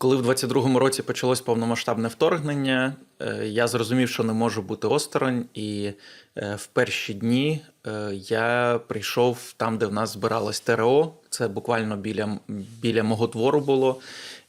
Коли в 22-му році почалось повномасштабне вторгнення, е, я зрозумів, що не можу бути осторонь, і е, в перші дні е, я прийшов там, де в нас збиралось ТРО. Це буквально біля, біля мого двору було.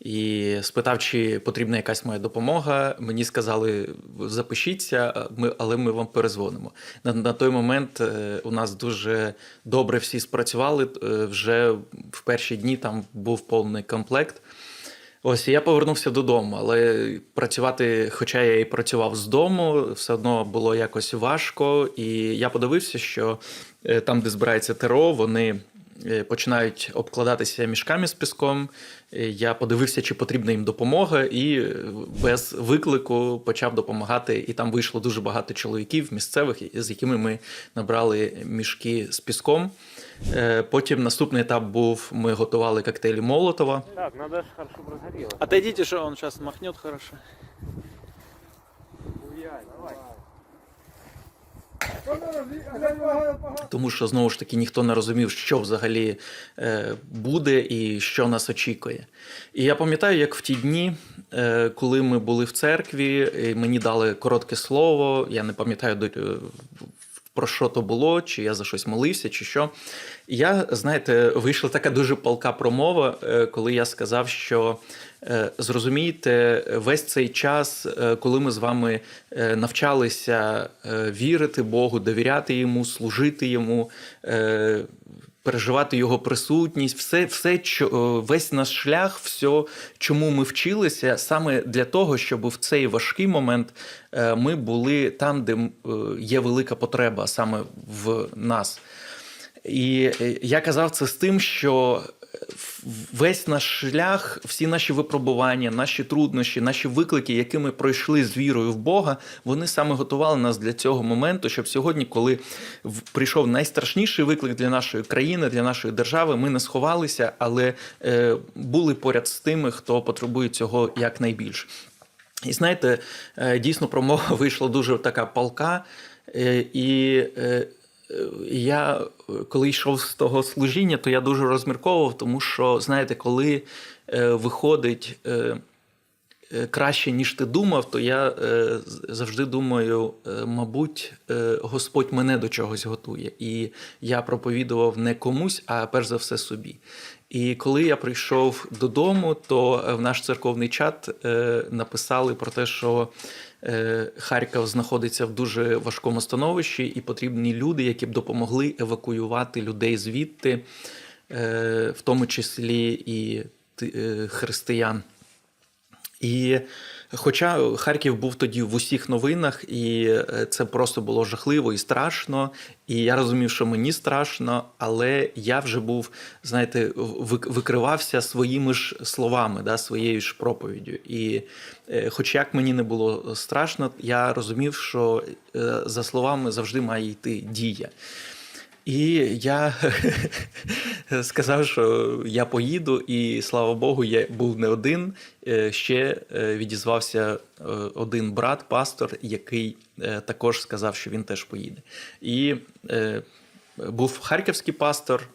І спитав, чи потрібна якась моя допомога. Мені сказали, запишіться, ми, але ми вам перезвонимо. На, на той момент у нас дуже добре всі спрацювали. Вже в перші дні там був повний комплект. Ось я повернувся додому, але працювати, хоча я і працював з дому, все одно було якось важко. І я подивився, що е, там, де збирається ТРО, вони е, починають обкладатися мішками з піском. Е, Я подивився, чи потрібна їм допомога, і без виклику почав допомагати. І там вийшло дуже багато чоловіків місцевих, з якими ми набрали мішки з піском. Е, Потім наступний етап був: ми готували коктейлі Молотова. Так, же хорошо разгорело. Отойдите, что он сейчас махнет хорошо. Тому що знову ж таки ніхто не розумів, що взагалі е, буде і що нас очікує. І я пам'ятаю, як в ті дні, е, коли ми були в церкві, і мені дали коротке слово. Я не пам'ятаю про що то було, чи я за щось молився, чи що. Я, знаєте, вийшла така дуже палка промова, е, коли я сказав, що е, зрозумійте, весь цей час, е, коли ми з вами навчалися вірити Богу, довіряти йому, служити йому. Переживати його присутність, все, все, е, весь наш шлях, все, чому ми вчилися, саме для того, щоб в цей важкий момент е, ми були там, де е, є велика потреба, саме в нас. І я казав це з тим, що весь наш шлях, всі наші випробування, наші труднощі, наші виклики, які ми пройшли з вірою в Бога, вони саме готували нас для цього моменту, щоб сьогодні, коли прийшов найстрашніший виклик для нашої країни, для нашої держави, ми не сховалися, але е, були поряд з тими, хто потребує цього якнайбільше. І знаєте, е, дійсно промова вийшла дуже така палка. е, І я, е, коли йшов з того служіння, то я дуже розмірковував, тому що, знаєте, коли е, виходить е, краще, ніж ти думав, то я завжди думаю, мабуть, Господь мене до чогось готує. І я проповідував не комусь, а перш за все собі. І коли я прийшов додому, то в наш церковний чат написали про те, що Харків знаходиться в дуже важкому становищі, і потрібні люди, які б допомогли евакуювати людей звідти, е, в тому числі і е, християн. І хоча Харків був тоді в усіх новинах, і е, це просто було жахливо і страшно. І я розумів, що мені страшно, але я вже був, знаєте, викривався своїми ж словами, да, своєю ж проповіддю. І е, хоч як мені не було страшно, я розумів, що е, за словами завжди має йти дія. І я сказав, що я поїду, і слава Богу, я був не один. Е, Ще е, відізвався е, один брат, пастор, який також сказав, що він теж поїде. І був харківський пастор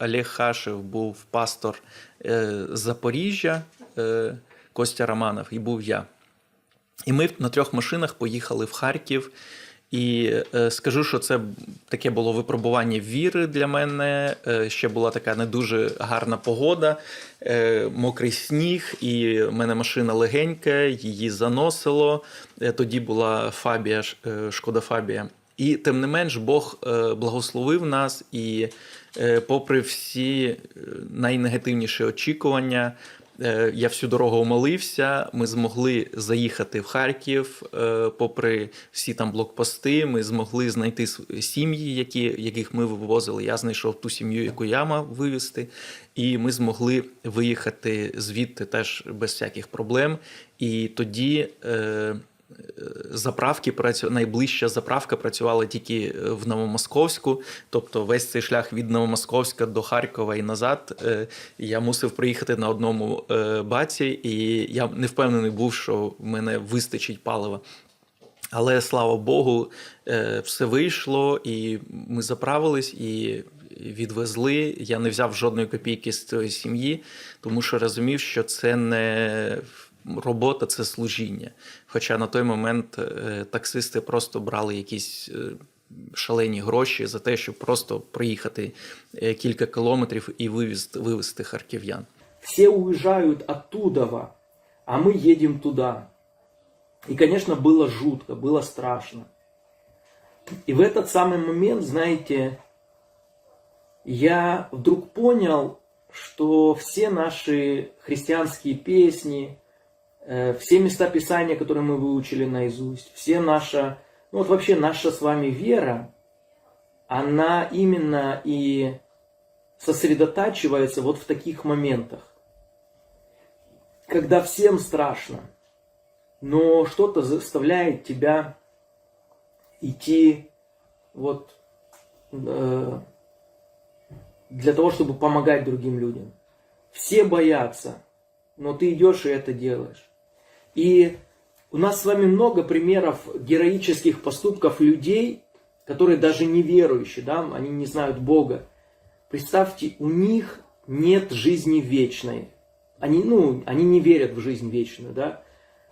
Олег Хашев, був пастор Запоріжжя Костя Романов, і був я. І ми на трьох машинах поїхали в Харків. І е, скажу, що це таке було випробування віри для мене. Е, ще була така не дуже гарна погода, е, мокрий сніг, і в мене машина легенька, її заносило. Тоді була Фабія, шкода Фабія. І тим не менш, Бог благословив нас, і попри всі найнегативніші очікування, Я всю дорогу молився. Ми змогли заїхати в Харків, е, попри всі там блокпости. Ми змогли знайти сім'ї, які, яких ми вивозили. Я знайшов ту сім'ю, яку я мав вивезти, і ми змогли виїхати звідти теж без всяких проблем. І тоді. Заправки працю... найближча заправка працювала тільки е, в Новомосковську, тобто весь цей шлях від Новомосковська до Харкова і назад. е, Я мусив приїхати на одному е, баці, і я не впевнений був, що в мене вистачить палива. Але слава Богу, все вийшло, і ми заправились, і відвезли. Я не взяв жодної копійки з цієї сім'ї, тому що розумів, що це не робота, це служіння. Хоча на той момент е, таксисти просто брали якісь е, шалені гроші за те, щоб просто проїхати е, кілька кілометрів і вивезти, вивезти харків'ян. Все уезжают оттуда, а мы едем туда. И, конечно, было жутко, было страшно. И в этот самый момент, знаете, я вдруг понял, что все наши христианские песни, э, все места Писания, которые мы выучили наизусть, все наша, ну вот вообще наша с вами вера, она именно и сосредотачивается вот в таких моментах когда всем страшно, но что-то заставляет тебя идти вот э, для того, чтобы помогать другим людям. Все боятся, но ты идешь и это делаешь. И у нас с вами много примеров героических поступков людей, которые даже не верующие, да, они не знают Бога. Представьте, у них нет жизни вечной. Они, ну, они не верят в жизнь вечную, да.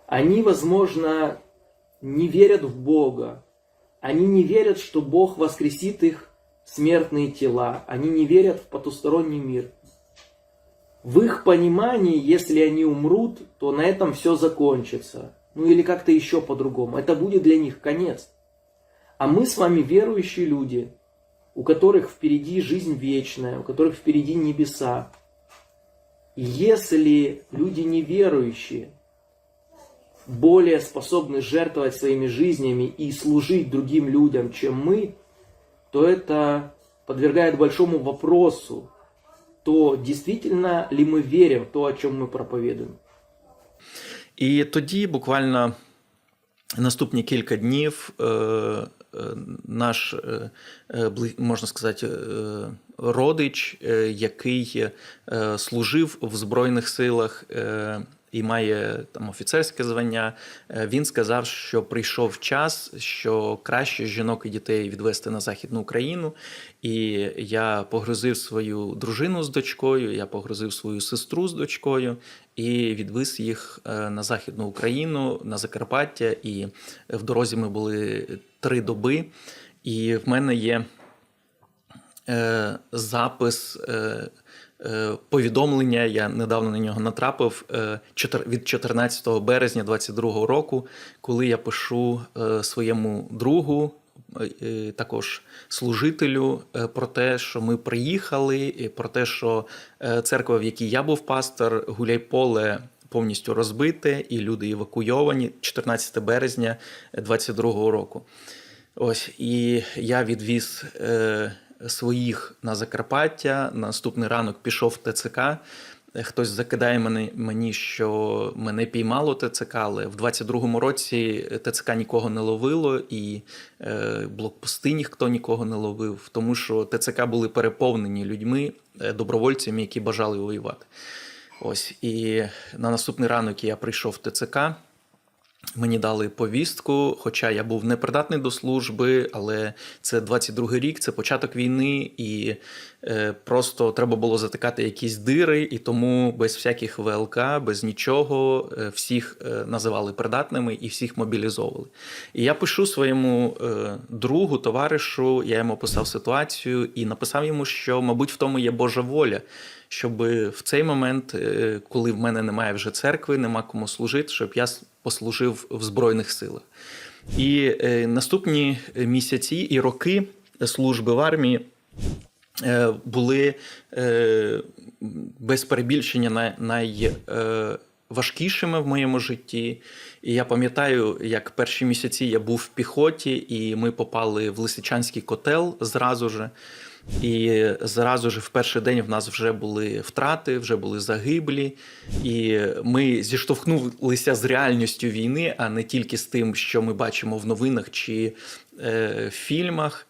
Они, возможно, не верят в Бога. Они не верят, что Бог воскресит их смертные тела. Они не верят в потусторонний мир. В их понимании, если они умрут, то на этом все закончится. Ну или как-то еще по-другому. Это будет для них конец. А мы с вами верующие люди, у которых впереди жизнь вечная, у которых впереди небеса. Если люди неверующие более способны жертвовать своими жизнями и служить другим людям, чем мы, то это подвергает большому вопросу, то действительно ли ми віримо в то, о чому ми проповідуємо. І тоді, буквально наступні кілька днів, е, е, наш, е, можна сказати, родич, який служив в Збройних силах і має там офіцерське звання, е, він сказав, що прийшов час, що краще жінок і дітей відвести на Західну Україну. І я погрузив свою дружину з дочкою, я погрузив свою сестру з дочкою і відвіз їх е, на Західну Україну, на Закарпаття. І в дорозі ми були три доби. І в мене є е, запис. Е, Повідомлення, я недавно на нього натрапив е, від 14 березня 22 року, коли я пишу е, своєму другу, е, е, також служителю, е, про те, що ми приїхали, про те, що е, церква, в якій я був пастор, Гуляйполе повністю розбите, і люди евакуйовані 14 березня 22 року. Ось і я відвіз е, своїх на Закарпаття. Наступний ранок пішов в ТЦК. Хтось закидає мене, мені, що мене піймало ТЦК, але в 22-му році ТЦК нікого не ловило, і е, блокпости ніхто нікого не ловив, тому що ТЦК були переповнені людьми, е, добровольцями, які бажали воювати. Ось і на наступний ранок я прийшов в ТЦК. Мені дали повістку, хоча я був непридатний до служби, але це 22-й рік, це початок війни, і е, просто треба було затикати якісь дири, і тому без всяких ВЛК, без нічого, е, всіх е, називали придатними і всіх мобілізовували. І я пишу своєму е, другу, товаришу, я йому писав ситуацію і написав йому, що, мабуть, в тому є Божа воля щоб в цей момент, е, коли в мене немає вже церкви, нема кому служити, щоб я послужив в Збройних силах. І е, наступні місяці і роки служби в армії е, були без перебільшення най, важкішими в моєму житті. І я пам'ятаю, як перші місяці я був в піхоті, і ми попали в Лисичанський котел зразу же. І зразу ж в перший день в нас вже були втрати, вже були загиблі, і ми зіштовхнулися з реальністю війни, а не тільки з тим, що ми бачимо в новинах чи е, фільмах.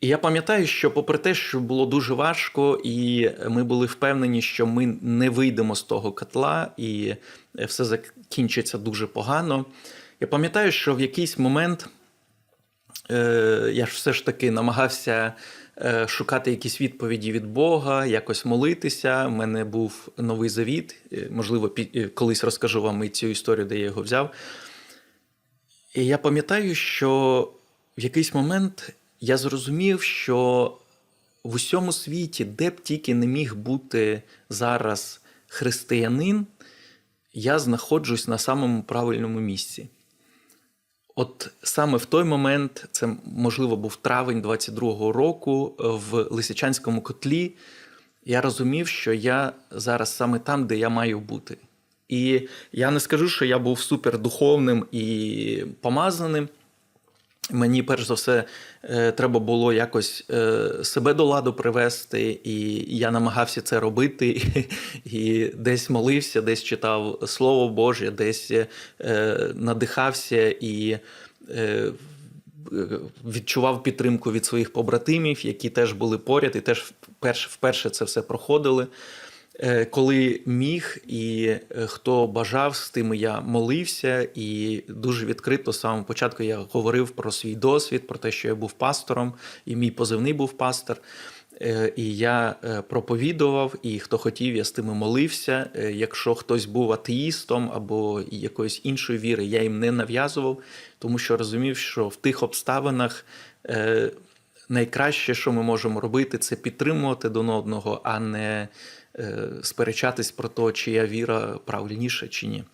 І я пам'ятаю, що попри те, що було дуже важко, і ми були впевнені, що ми не вийдемо з того котла, і все закінчиться дуже погано. Я пам'ятаю, що в якийсь момент е, я ж все ж таки намагався шукати якісь відповіді від Бога, якось молитися. У мене був новий завіт. Е, Можливо, е, колись розкажу вам і цю історію, де я його взяв. І я пам'ятаю, що в якийсь момент я зрозумів, що в усьому світі, де б тільки не міг бути зараз християнин, я знаходжусь на самому правильному місці. От саме в той момент, це можливо був травень 22-го року, в Лисичанському котлі, я розумів, що я зараз саме там, де я маю бути. І я не скажу, що я був супердуховним і помазаним. Мені перш за все е, треба було якось е, себе до ладу привести, і я намагався це робити. І десь молився, десь читав Слово Боже, десь е, надихався і відчував підтримку від своїх побратимів, які теж були поряд, і теж вперше, вперше це все проходили. Е, Коли міг і е, хто бажав, з тими я молився, і дуже відкрито з самого початку я говорив про свій досвід, про те, що я був пастором, і мій позивний був пастор. Е, І я проповідував, і хто хотів, я з тими молився. Якщо хтось був атеїстом або якоїсь іншої віри, я їм не нав'язував, тому що розумів, що в тих обставинах найкраще, що ми можемо робити, це підтримувати один одного, а не сперечатись про те, чия віра правильніша чи ні.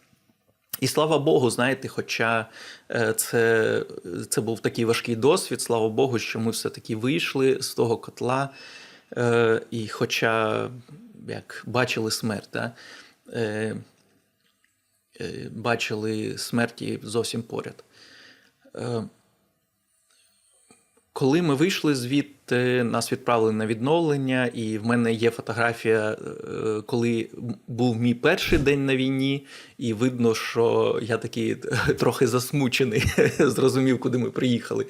І слава Богу, знаєте, хоча е, це, це був такий важкий досвід, слава Богу, що ми все-таки вийшли з того котла. Е, І хоча як бачили смерть, да? е, е, бачили смерті зовсім поряд. Коли ми вийшли звідти, нас відправили на відновлення, і в мене є фотографія, е, коли був мій перший день на війні, і видно, що я такий трохи засмучений, зрозумів, куди ми приїхали.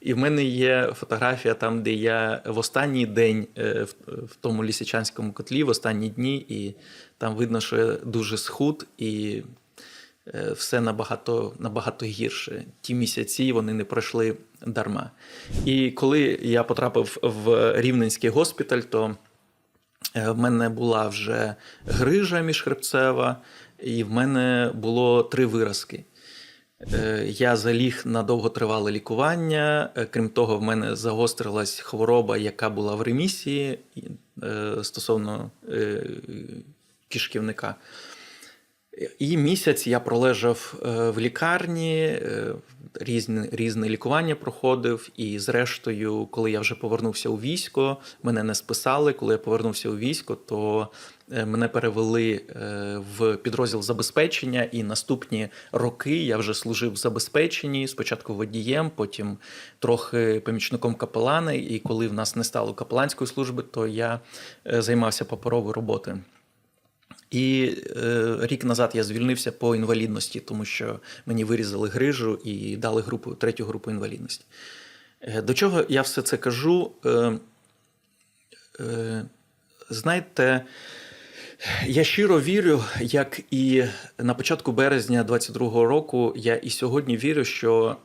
І в мене є фотографія там, де я в останній день е, в, тому лісичанському котлі, в останні дні, і там видно, що я дуже схуд і все набагато, набагато гірше. Ті місяці вони не пройшли дарма. І коли я потрапив в Рівненський госпіталь, то е, в мене була вже грижа міжхребцева, і в мене було три виразки. Е, Я заліг на довготривале лікування. Е, Крім того, в мене загострилась хвороба, яка була в ремісії е, стосовно е, кишківника. І місяць я пролежав е, в лікарні, е, різне, різне лікування проходив. І, зрештою, коли я вже повернувся у військо, мене не списали. Коли я повернувся у військо, то е, мене перевели в підрозділ забезпечення, і наступні роки я вже служив в забезпеченні. Спочатку водієм, потім трохи помічником капелана. І коли в нас не стало капеланської служби, то я займався паперовою роботою. І е, рік назад я звільнився по інвалідності, тому що мені вирізали грижу і дали групу, третю групу інвалідності. Е, до чого я все це кажу? Е, е, знаєте, я щиро вірю, як і на початку березня 22-го року, я і сьогодні вірю, що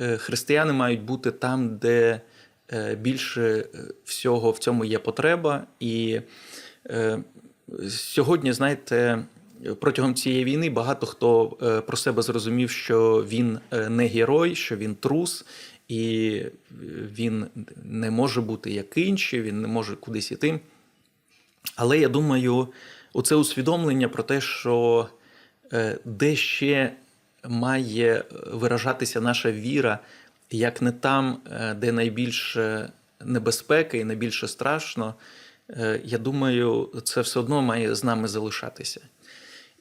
е, християни мають бути там, де е, більше е, всього в цьому є потреба. І сьогодні, знаєте, протягом цієї війни багато хто е, про себе зрозумів, що він е, не герой, що він трус, і він не може бути як інші, він не може кудись іти. Але я думаю, оце усвідомлення про те, що е, де ще має виражатися наша віра, як не там, е, де найбільше небезпеки і найбільше страшно, е, я думаю, це все одно має з нами залишатися.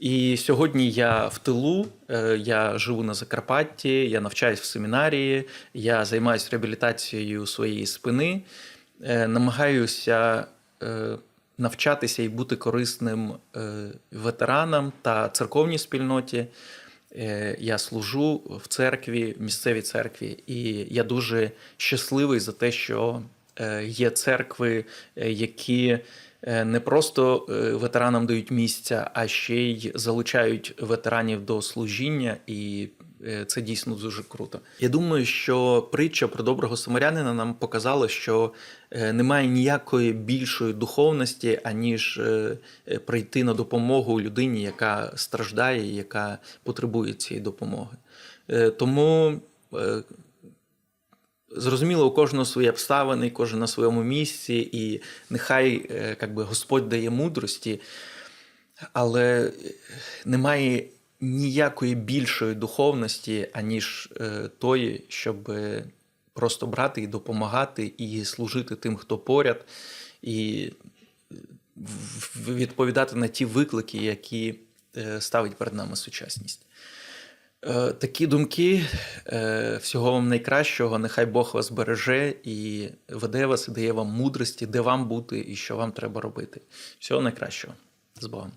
І сьогодні я в тилу, е, я живу на Закарпатті, я навчаюсь в семінарії, я займаюся реабілітацією своєї спини, е, намагаюся е, навчатися і бути корисним е, ветеранам та церковній спільноті. Е, Я служу в церкві, в місцевій церкві, і я дуже щасливий за те, що е, є церкви, е, які е, не просто е, ветеранам дають місця, а ще й залучають ветеранів до служіння. І е, це дійсно дуже круто. Я думаю, що притча про доброго самарянина нам показала, що е, немає ніякої більшої духовності, аніж е, е, прийти на допомогу людині, яка страждає, яка потребує цієї допомоги. Е, Тому е, Зрозуміло, у кожного свої обставини, кожен на своєму місці, і нехай е, би, Господь дає мудрості, але е, немає ніякої більшої духовності, аніж е, тої, щоб просто брати і допомагати, і служити тим, хто поряд, і відповідати на ті виклики, які ставить перед нами сучасність. Е, Такі думки. Е, Всього вам найкращого. Нехай Бог вас береже і веде вас і дає вам мудрості, де вам бути і що вам треба робити. Всього найкращого. З Богом.